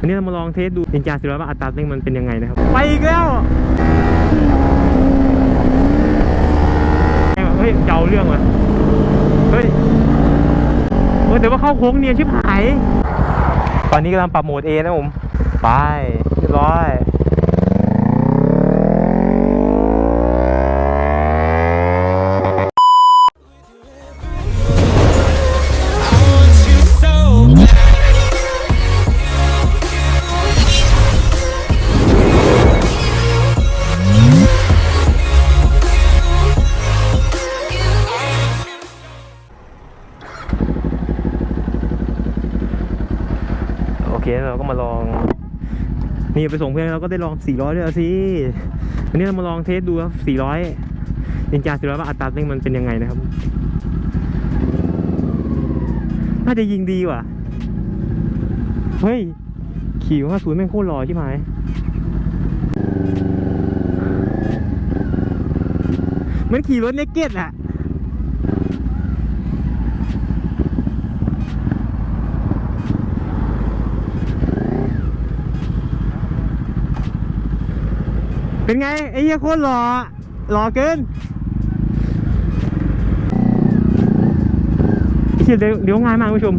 วันนี้เรามาลองเทสดูนินจาสิบร้อยว่าอัตราเร่งมันเป็นยังไงนะครับ ไปอีกแล้วเฮ้ยเจ้าเรื่องวะเฮ้ยเฮ้ยแต่ว่าเข้าโค้งเนียนชิบหาย ตอนนี้กำลังปรับโหมด A นะผม ไปเรียบร้อย เคเราก็มาลอง นี่ไปส่งเพื่อนเราก็ได้ลอง 400 ด้วยเอาสิวันนี้เรามาลองเทสดูครับ 400นินจา400ว่าอัตราเร่งมันเป็นยังไงนะครับ น่าจะยิงดีว่ะ เฮ้ย ขี่ว่าศูนย์แม่งโคตรหล่อใช่ไหมเหมันขี่รถเนกเก็ตอะ เป็นไง ไอ้เหี้ยโคตรหล่อหล่อเกินเชียเดี๋ยเดี๋ยวง่ายมากคุณผู้ชม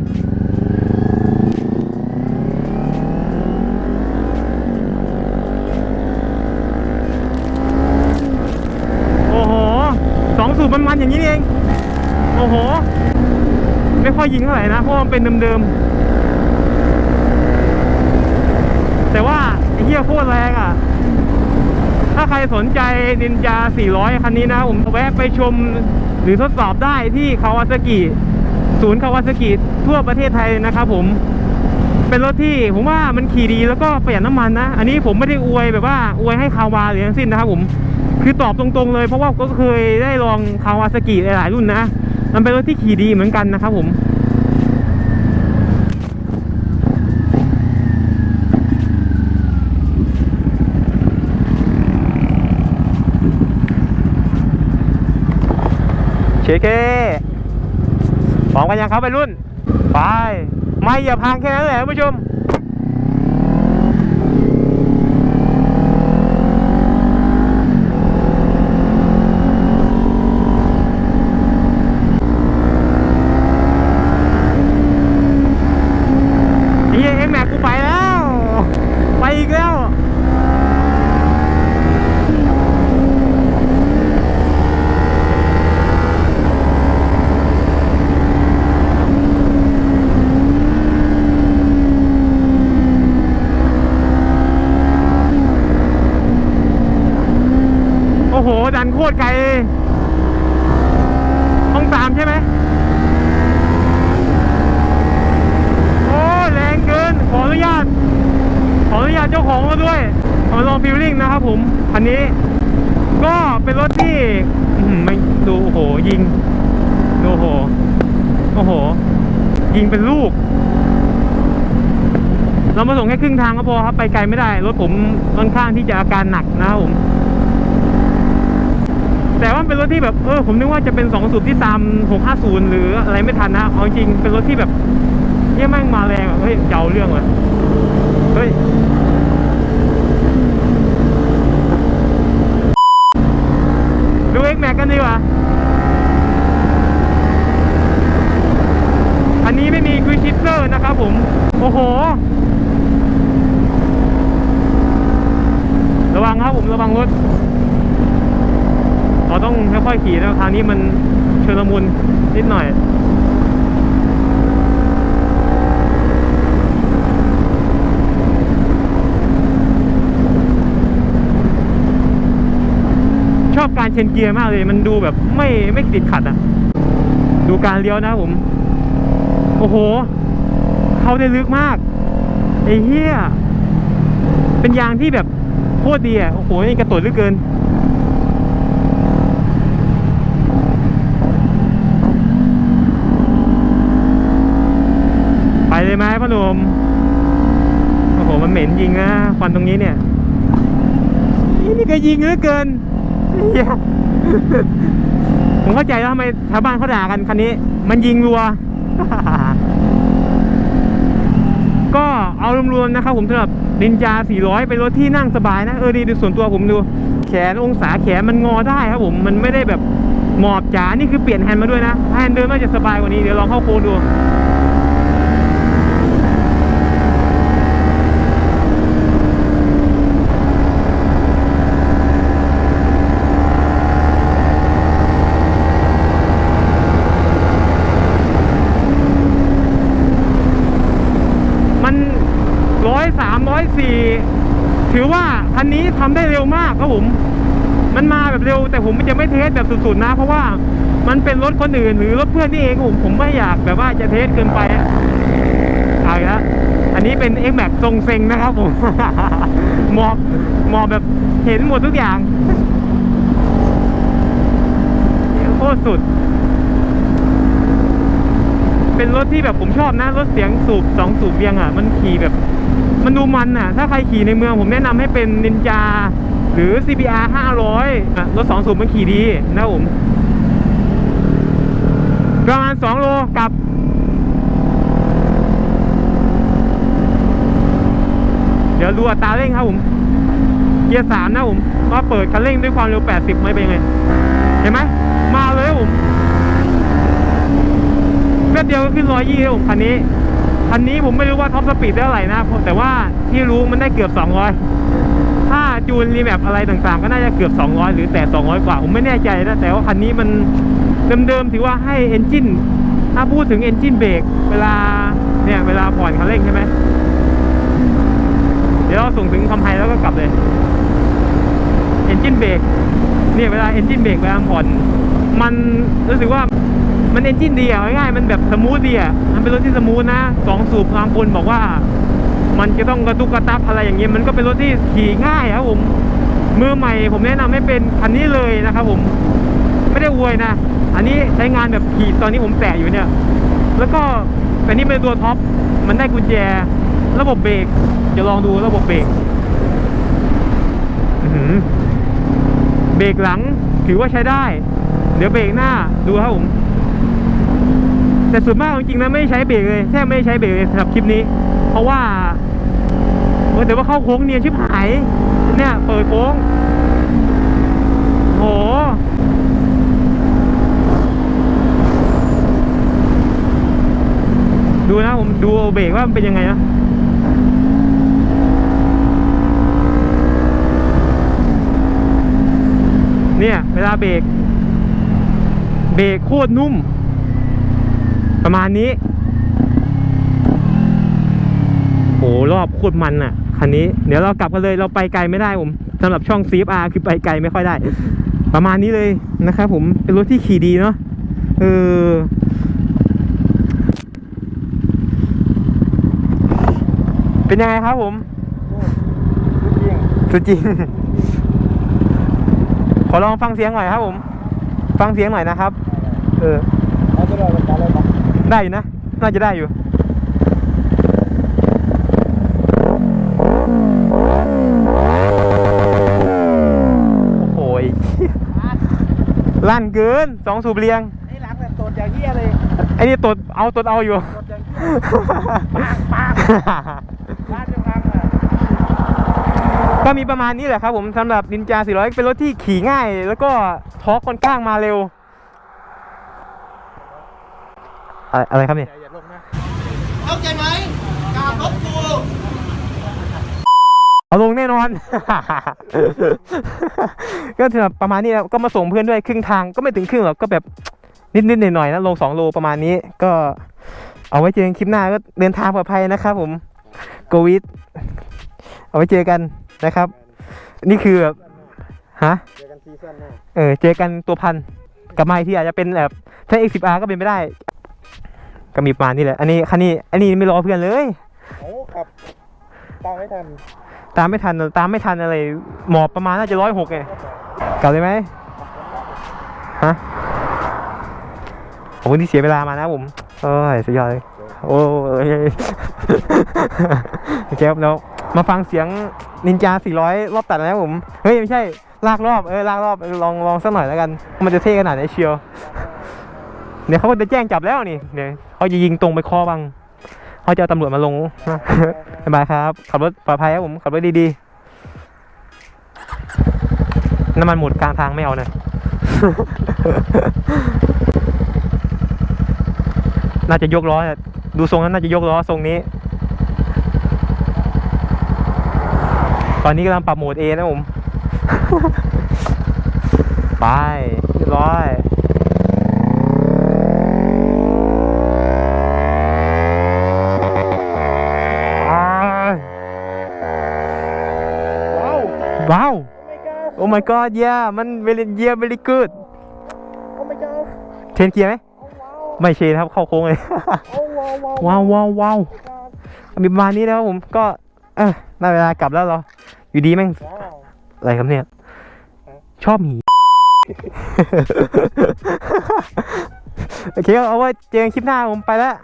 โอ้โหสองสูบมันๆอย่างนี้เอง โอ้โห ไม่ค่อยยิงเท่าไหร่นะ เพราะมันเป็นเดิมๆ แต่ว่าไอ้เหี้ยโคตรแรงอะ ถ้าใครสนใจนินจา 400 คันนี้นะ ผมแวะไปชมหรือทดสอบได้ที่คาวาซากิ ศูนย์คาวาซากิทั่วประเทศไทยนะครับผม เป็นรถที่ผมว่ามันขี่ดีแล้วก็ประหยัดน้ำมันนะ อันนี้ผมไม่ได้อวยแบบว่าอวยให้คาวาหรือทั้งสิ้นนะครับผม คือตอบตรงๆเลยเพราะว่าก็เคยได้ลองคาวาซากิหลายๆรุ่นนะ มันเป็นรถที่ขี่ดีเหมือนกันนะครับผม เชเคพร้อมกันยังครับไปรุ่น ไป ไม่อย่าพังแค่นั้นแหละคุณผู้ชม ไอ้เหี้ยเอ็กแม็กกูไปแล้ว ไปอีกแล้ว โอ้โห ดันโคตรไกล ตามใช่ไหมโอ้แรงเกิน ขออนุญาต ขออนุญาตเจ้าของมาด้วยมาลองฟิลลิ่งนะครับผมคันนี้ ก็เป็นรถที่ไม่ดูโหยิง ดูโอ้โหโอ้โห ยิงเป็นลูก เรามาส่งแค่ครึ่งทางก็พอครับ ไปไกลไม่ได้ รถผมค่อนข้างที่จะอาการหนักนะครับผม แต่ว่าเป็นรถที่แบบเออผมนึกว่าจะเป็นสองสูบที่ตาม 650 หรืออะไรไม่ทันนะเอาจริงเป็นรถที่แบบเยี่ยแม่งมาแรงเฮ้ยเจ้าเรื่องว่ะเฮ้ย ดูเอ็กแม็กกันดีกว่า อันนี้ไม่มีควิชิปเตอร์นะครับผม โอ้โห ระวังครับผมระวังรถ เราต้อง ค่อยๆขี่นะทางนี้มันเชิงละมุนนิดหน่อยชอบการเชนเกียร์มากเลย มันดูแบบไม่ไม่ติดขัดอะ ดูการเลี้ยวนะผม โอ้โห เขาได้ลึกมาก ไอ้เหี้ย เป็นยางที่แบบโคตรดีอะ โอ้โหนี่กระตุนลือเกิน เลยไหมพ่อหนุ่มโอ้โหมันเหม็นยิงนะควันตรงนี้เนี่ยนี่นี่ก็ยิงเหลือเกินผมเข้าใจแล้วทำไมชาวบ้านเขาด่ากันคันนี้ มันยิงรัว ก็เอารวมๆนะครับผมสำหรับนินจา 400 เป็นรถที่นั่งสบายนะ เออดีดูส่วนตัวผมดู แขนองศาแขนมันงอได้ครับผมมันไม่ได้แบบหมอบจ๋านี่คือเปลี่ยนแฮนด์มาด้วยนะแฮนด์เดิมน่าจะสบายกว่านี้เดี๋ยวลองเข้าโค้งดู มันร้อยสามร้อยสี่ ถือว่าคันนี้ทำได้เร็วมากครับผม มันมาแบบเร็ว แต่ผมจะไม่เทสแบบสุดๆนะ เพราะว่ามันเป็นรถคนอื่นหรือรถเพื่อนนี่เองครับผมผมไม่อยากแบบว่าจะเทสเกินไปอะเอาล้วอันนี้เป็น X Max ทรงเซ็งนะครับผมหมอบหมอบแบบเห็นหมดทุกอย่างโคตรสุด เป็นรถที่แบบผมชอบนะ รถเสียงสูบสองสูบเบียงอะ มันขี่แบบ มันดูมันอะ ถ้าใครขี่ในเมืองผมแนะนำให้เป็นนินจา หรือ CBR 500อะรถสองสูบมันขี่ดีนะผมประมาณ 2 โลกลับเดี๋ยวดูอัตราเร่งครับผม เกียร์สามนะผมว่าเปิดคันเร่งด้วยความเร็ว 80 ไม่เป็นไง เห็นไหม มาเลยผมแป๊บเดียวก็ขึ้นร้อยยี่ครับผมคันนี้ คันนี้ผมไม่รู้ว่าท็อปสปีดได้เท่าไหร่นะแต่ว่าที่รู้มันได้เกือบ 200 ถ้าจูนรีแมปอะไรต่างๆ ก็น่าจะเกือบ 200 หรือแต่ 200 กว่า ผมไม่แน่ใจนะแต่ว่าคันนี้มันเดิมๆถือว่าให้เอนจินถ้าพูดถึงเอนจินเบรกเวลาเนี่ยเวลาผ่อนคันเร่งใช่ไหมเดี๋ยวเราส่งถึงคำไฮแล้วก็กลับเลยเอนจินเบรกเนี่ยเวลาเอนจินเบรกเวลาผ่อน มันรู้สึกว่า มันเอนจินดีอะง่ายๆมันแบบสมูทดีอะมันเป็นรถที่สมูทนะสองสูบบางคนบอกว่า มันจะต้องกระตุกกระตับอะไรอย่างเงี้ยมันก็เป็นรถที่ขี่ง่ายครับผมมือใหม่ ผมแนะนำให้เป็นคันนี้เลยนะครับผมไม่ได้อวยนะ อันนี้ใช้งานแบบขี่ตอนนี้ผมแตะอยู่เนี่ย แล้วก็แต่นี่เป็นตัวท็อปมันได้กุญแจ ระบบเบรกจะลองดูระบบเบรกเบรกหลังถือว่าใช้ได้ เดี๋ยวเบรกหน้าดูครับผม แต่ส่วนมากจริงๆนะไม่ใช้เบรกเลยแทบไม่ใช้เบรกเลยสำหรับคลิปนี้ เพราะว่าเออแต่ว่าเข้าโค้งเนียนชิบหายเนี่ยเปิดโค้งโหดูนะผมดูเบรกว่ามันเป็นยังไงนะเนี่ย เวลาเบรกเบรกโคตรนุ่ม ประมาณนี้โอ้รอบโคตรมันอะคันนี้เดี๋ยวเรากลับกันเลยเราไปไกลไม่ได้ผมสำหรับช่อง CFR คือไปไกลไม่ค่อยได้ ประมาณนี้เลยนะครับผมเป็นรถที่ขี่ดีเนาะเออเป็นยังไงครับผมสุดจริง ขอลองฟังเสียงหน่อยครับผม ฟังเสียงหน่อยนะครับ เออเอา ไปเลยไปเลยปะได้อยู่นะ น่าจะได้อยู่โอ้โหยลั่นเกินสองสูบเรียงไอ้หลังแบบตดอย่างเงี้ยเลยไอ้นี่ตดเอาตดเอาอยู่ตดอย่างเงี้ยปากปากร้านจะพังอะก็มีประมาณนี้แหละครับผมสำหรับนินจา400 เป็นรถที่ขี่ง่าย แล้วก็ทอร์กค่อนข้างมาเร็ว อะไรอะไรครับเนี่ยอย่าอย่าลงนะเข้าใจไหมกราบรบกูเอาลงแน่นอน ก็สำหรับประมาณนี้แล้วก็มาส่งเพื่อนด้วยครึ่งทางก็ไม่ถึงครึ่งหรอกก็แบบนิดๆหน่อยๆนะลงสองโลประมาณนี้ ก็เอาไว้เจอกันคลิปหน้าก็เดินทางปลอดภัยนะครับผมโควิดเอาไว้เจอกันนะครับ นี่คือแบบฮะเจอกันซีซั่นหน้าเออเจอกันตัวพันกับไม้ที่อาจจะเป็นแบบถ้า X10R ก็เป็นไม่ได้ ก็มีประมาณนี้แหละ อันนี้คันนี้ อันนี้ไม่รอเพื่อนเลยโอ้ขับ ตามไม่ทัน ตามไม่ทัน ตามไม่ทันอะไร หมอบประมาณน่าจะร้อยหกไงกลับเลยไหมฮะขอบคุณที่เสียเวลามานะผมโอ้ยสุดยอดเลยโอ้ยโอเคครับแล้วมาฟังเสียงนินจา 400 รอบตัดนะครับผม เฮ้ย ไม่ใช่ ลากรอบ เออ ลากรอบเออลองลองสักหน่อยแล้วกัน มันจะเท่ขนาดไหนเชียว เดี๋ยวเขาก็จะแจ้งจับแล้วนี่เดี๋ยวเขาจะยิงตรงไปคอบังเขาจะเอาตำรวจมาลงบายบายครับ ขับรถปลอดภัยครับผม ขับรถดีๆ น้ำมันหมดกลางทางไม่เอานะน่าจะยกล้ออะดูทรงนั้นน่าจะยกล้อทรงนี้ ตอนนี้กำลังปรับโหมด A นะผม ไปเรียบร้อย my god Oh my god yeah มัน very yeah very good โอ้ my god เชนเกียร์ไหมโอ้ว้าวไม่เชนครับเข้าโค้งเลยโอ้ว้าวว้าวว้าวว้าวว้าว God มีประมาณนี้นะครับผมก็เออได้เวลากลับแล้วเหรออยู่ดีแม่งว้าวอะไรครับเนี่ย ชอบหมีโอเคเอาไว้เจอกันคลิปหน้าผมไปแล้ว